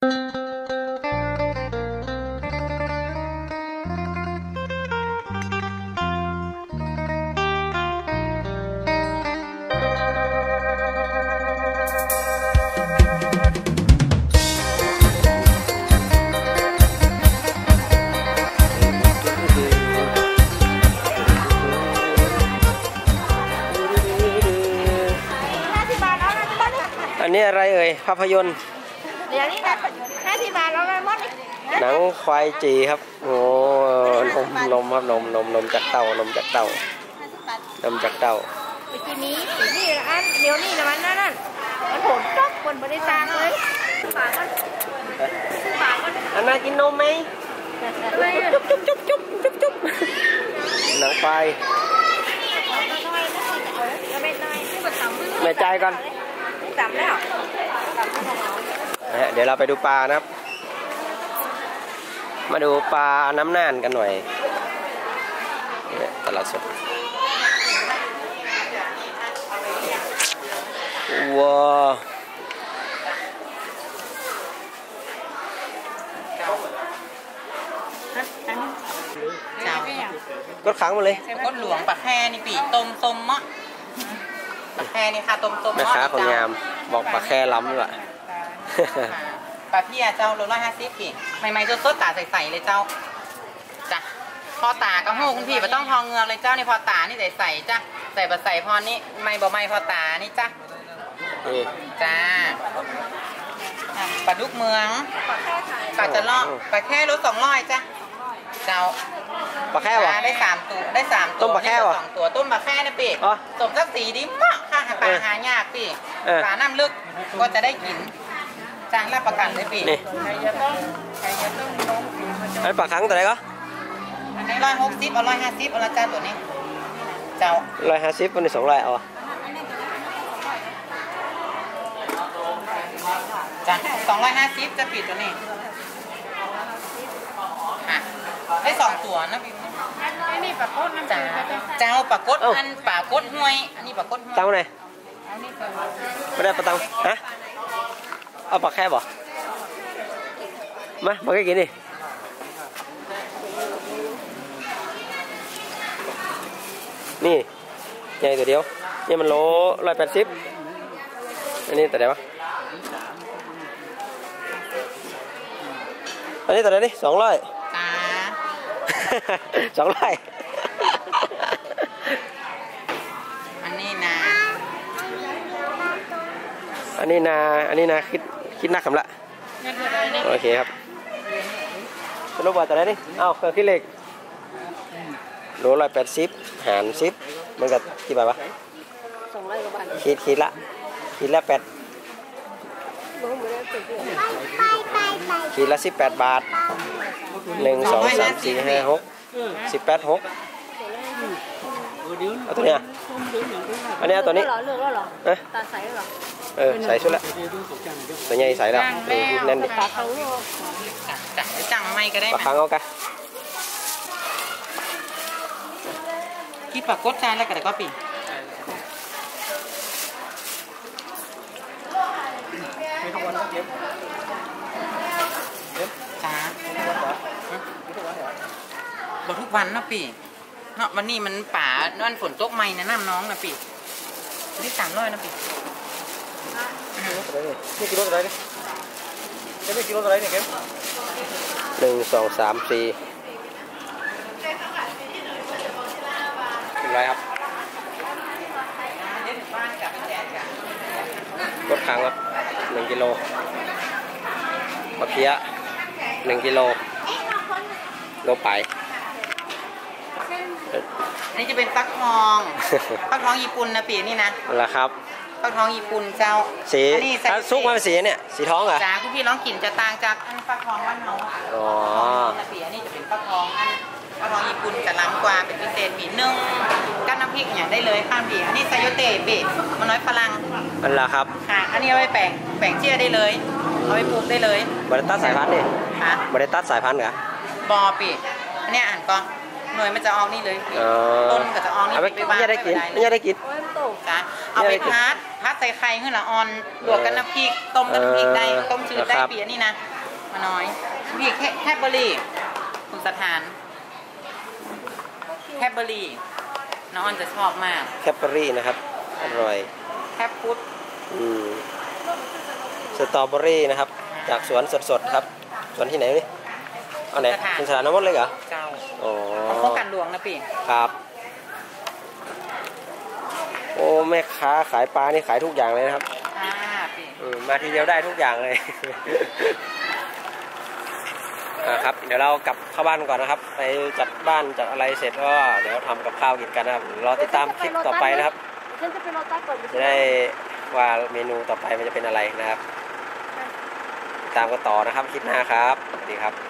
อันนี้อะไรเอ่ยภาพยนตร์ ดี๋ยวนี้นะห้าสิบบาทเอาอะไรบ้างหนังควายจีครับ โอ้นมนมครับนมนมนมจากเต่านมจากเต่าห้าสิบบาทนมจากเต่าไปกินนี้นี่อันเดี๋ยวนี้นะมันนั่นนั่นมันโหดจ๊อกคนบริจาคเลยฝากกันฝากกันอันน่ากินนมไหมจุ๊บจุ๊บจุ๊บจุ๊บจุ๊บจุ๊บหนังควายจะเป็นน้อยนี่ก็ต่ำมือแม่จ่ายก่อนต่ำแล้วต่ำของเรา นะฮะเดี๋ยวเราไปดูปลานะครับ มาดูปลาน้ำน่านกันหน่อยเนี่ยตลาดสดว้าวก็ขังมาเลยก้นหลวงปลาแค่นี่ปีต้มต้มมะปลาแค่นี่ค่ะต้มต้มแม่มะค้าคนงามบอกปลาแค่ล้ำด้วย ปลาพี่อะเจ้าโลละห้าสิบพี่ใหม่ๆสดๆตาใสๆเลยเจ้าจ้ะพอตาก็หูคุณพี่ไม่ต้องทองเงือกเลยเจ้านี่พอตานี่ใสๆจ้ะใส่บะใส่พอนี่ไม่บ่ไม่พอตานี่จ้ะนี่จ้าอะปลาดุกเมืองปลาจะเลาะปลาแค่รถสองร้อยจ้ะเจ้าปลาแค่วะได้สามตัวได้สามตัวต้มปลาแค่นี่ก็วะสองตัวต้มปลาแค่นะปีอ๋อสมสักสีดิมากค่ะปลาเออหายากปีเออปลาน้ำลึกก็จะได้กิน จานรับประกันเลยปีนี่ใครจะต้องใครจะต้องลงปีมาจะอันปลาขังตัวไหนก็อันนี้ร้อยหกสิบเอาร้อยห้าสิบเอาละจ้าตัวนี้ เจ้าร้อยห้าสิบวันนี้สองร้อยเอาอะจ้าสองร้อยห้าสิบจะปิดตัวนี้อะได้สองตัวนะปีไอ้นี่ปลาโคตรน้ำจ้าจืดเจ้าปลากดอันปลากดห้วย อันนี้ปลากดห้วยตังค์ไหนเอานี่ก่อนไม่ได้ปลาตังฮะ เอาปลาแค่บ่มามาแค่กินดินี่ใหญ่ตัวเดียวนี่มันโลร้อยแปดสิบอันนี้ตัวไหนวะอันนี้ตัวไหนนี่สองร้อยจ้าสองร้อยอันนี้นะอันนี้นา อันนี้นาคิด คิดนักคำละโอเคครับสรุปว่าแต่ไหนนี่เอ้าเครื่องคิดเลขโลร้อยแปดสิบหารสิบมันก็กี่บาทวะสองร้อยกว่าบาทคิดคิดละคิดละแปดรู้ไม่ได้สุดเลยคิดละสิบแปดบาทหนึ่งสองสามสี่ห้าหกสิบแปดหกเอาตัวเนี้ยอันนี้เอาตัวนี้เหรอเลือกแล้วเหรอเอ๊ะตาใสแล้วเหรอ เออใส่ชุดละตัวใหญ่ใส่แล้วเออแน่นดิปลาเขาลูกจ้ะจ้ะหรือจังไม่ก็ได้ปลาไหมคังเอากะที่ปากกดจานแล้วก็ได้ก็ปีจ้าบอกทุกวันนะปีเนาะวันนี้มันป่านั่นฝนตกใหม่นะน้ำน้องนะปีนี่สามร้อยนะปี นี่กิโลตัวไหนนี่นี่กิโลตัวไหนนี่เข็มหนึ่งสองสามสี่เป็นไรครับเล่นบ้านกับแจกกันรถค้างครับหนึ่งกิโลมะเขือหนึ่งกิโลโลไปอันนี้จะเป็นฟักทองฟักทองญี่ปุ่นนะปีนี่นะนั่นแหละครับ ฟักทองญี่ปุ่นเจ้าสีอันนี้ใส่ถ้าซุกมาเป็นสีเนี่ยสีท้องเหรอจ้าคุณพี่ร้องกลิ่นจะต่างจากอันฟักทองบ้านเราอ๋อนะปีอันนี้จะเป็นฟักทองอันฟักทองญี่ปุ่นจะล้ำกว่าเป็นพิเศษปีนึ่งกั้นน้ำพริกอย่างได้เลยข้ามปีอันนี้ไซโยเตะปีมันน้อยฝรั่งนั่นแหละครับค่ะอันนี้เอาไปแปลงแปลงเชี่ยได้เลยเอาไปปลูกได้เลยบริตัดสายพันธุ์ดิค่ะบริตัดสายพันธุ์เหรอบอปีอันเนี้ยอ่านก่อนหน่วยมันจะออกนี่เลยปีอ๋อต้นก็จะออกนี่เอาไปไปบ้านไม่ได้กินเลยไม่ได้กินโอ้ยมันโตจ้ะเอาไปพัด พัดใส่ไข่ขึ้นละออนลวกกันน้ำพริกต้มกันน้ำพริกได้ต้มจืดได้เปียนี่นะมาน้อยพริกแค่แค่เบอร์รี่คุณสถานแคบเบอร์รี่น้องออนจะชอบมากแคปเปอรี่นะครับอร่อยแคบฟุตอืมสตรอเบอรี่นะครับ จากสวนสดๆครับสวนที่ไหนนี่เอาไหนเป็นสถานน้ำมดเลยเหรอเจ้าอ๋อของโครงการหลวงนะปีครับ โอ้แม่ค้าขายปลานี่ขายทุกอย่างเลยนะครับอ่าปีอืมมาทีเดียวได้ทุกอย่างเลยอ่าครับเดี๋ยวเรากลับเข้าบ้านก่อนนะครับ ไปจัดบ้านจัดอะไรเสร็จก็เดี๋ยวทำกับข้าวกินกันนะครับรอติดตามคลิปต่อไปนะครับฉันจะไปโรตัสก่อนจะได้ว่าเมนูต่อไปมันจะเป็นอะไรนะครับติดตามกันต่อนะครับคลิปหน้าครับสวัสดีครับ